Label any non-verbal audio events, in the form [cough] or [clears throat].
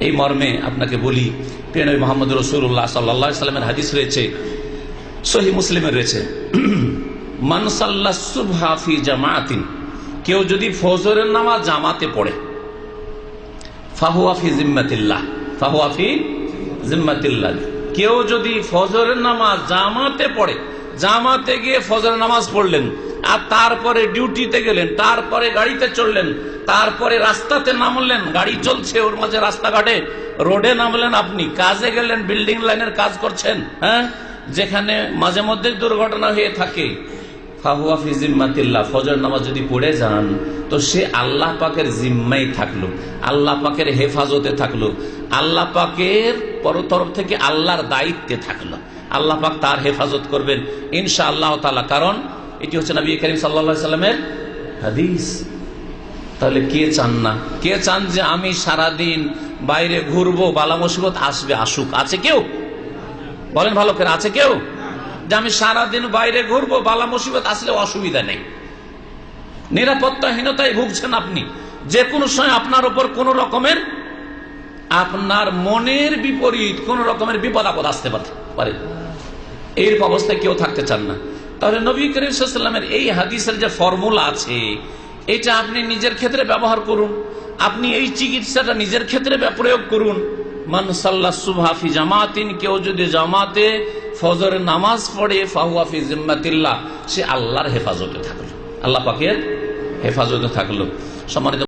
এই মর্মে আপনাকে বলি, প্রিয় মোহাম্মদ রসুল্লাহ সাল্লা সাল্লামের হাদিস রয়েছে সহি মুসলিমের রয়েছে। [clears throat] মানসাল্লা সুবহাফি জামাতিন কেউ যদি ফজরের নামাজ জামাতে পড়ে ফাহুয়াফি জিম্মাতিল্লাহ ফাহুয়াফি জিম্মাতিল্লাহ। কেউ যদি ফজরের নামাজ জামাতে পড়ে, জামাতে গিয়ে ফজরের নামাজ পড়লেন আর তারপরে ডিউটিতে গেলেন, তারপরে গাড়িতে চললেন, তারপরে রাস্তাতে নামলেন, গাড়ি চলছে ওর মাঝে রাস্তাঘাটে, রোডে নামলেন আপনি, কাজে গেলেন, বিল্ডিং লাইনের কাজ করছেন হ্যাঁ? যেখানে মাঝে মধ্যে দুর্ঘটনা হয়ে থাকে। ফজর নামাজ যদি পড়ে যান, তো সে আল্লাহ পাকের আল্লাহ পাকের হেফাজতে থাকল, আল্লাহ পাকের তরফ থেকে আল্লাহর দায়িত্বে থাকল। আল্লাহ পাক তার হেফাজত করবেন ইনশা আল্লাহ কারণ এটি হচ্ছে নবী করিম সাল্লা সাল্লামের হাদিস। তাহলে কে চান না? কে চান যে আমি সারাদিন বাইরে ঘুরবো, বালা মুসিবত আসবে, আসুক। আছে কেউ? বলেন ভালো করে, আছে কেউ? যে আমি সারাদিন বাইরে ঘুরবো, বালা মুসিবত আসলে অসুবিধা নেই। নিরাপত্তাহীনতায় ভুগছেন আপনি। যে কোনো সময় আপনার উপর কোন রকমের আপনার মনের বিপরীত কোন রকমের বিপদ আপদ আসতে পারে। এইরূপ অবস্থায় কেউ থাকতে চান না। তাহলে নবী করিমের এই হাদিসের যে ফর্মুলা আছে, এটা আপনি নিজের ক্ষেত্রে ব্যবহার করুন। আপনি এই চিকিৎসাটা নিজের ক্ষেত্রে প্রয়োগ করুন। মানসাল্লা জামাতিন, কেউ যদি জামাতে নামাজ পড়ে ফাহুয়াফি সে আল্লাহর হেফাজতে থাকল। আল্লাহ হেফাজতে থাকল। সম্মানিত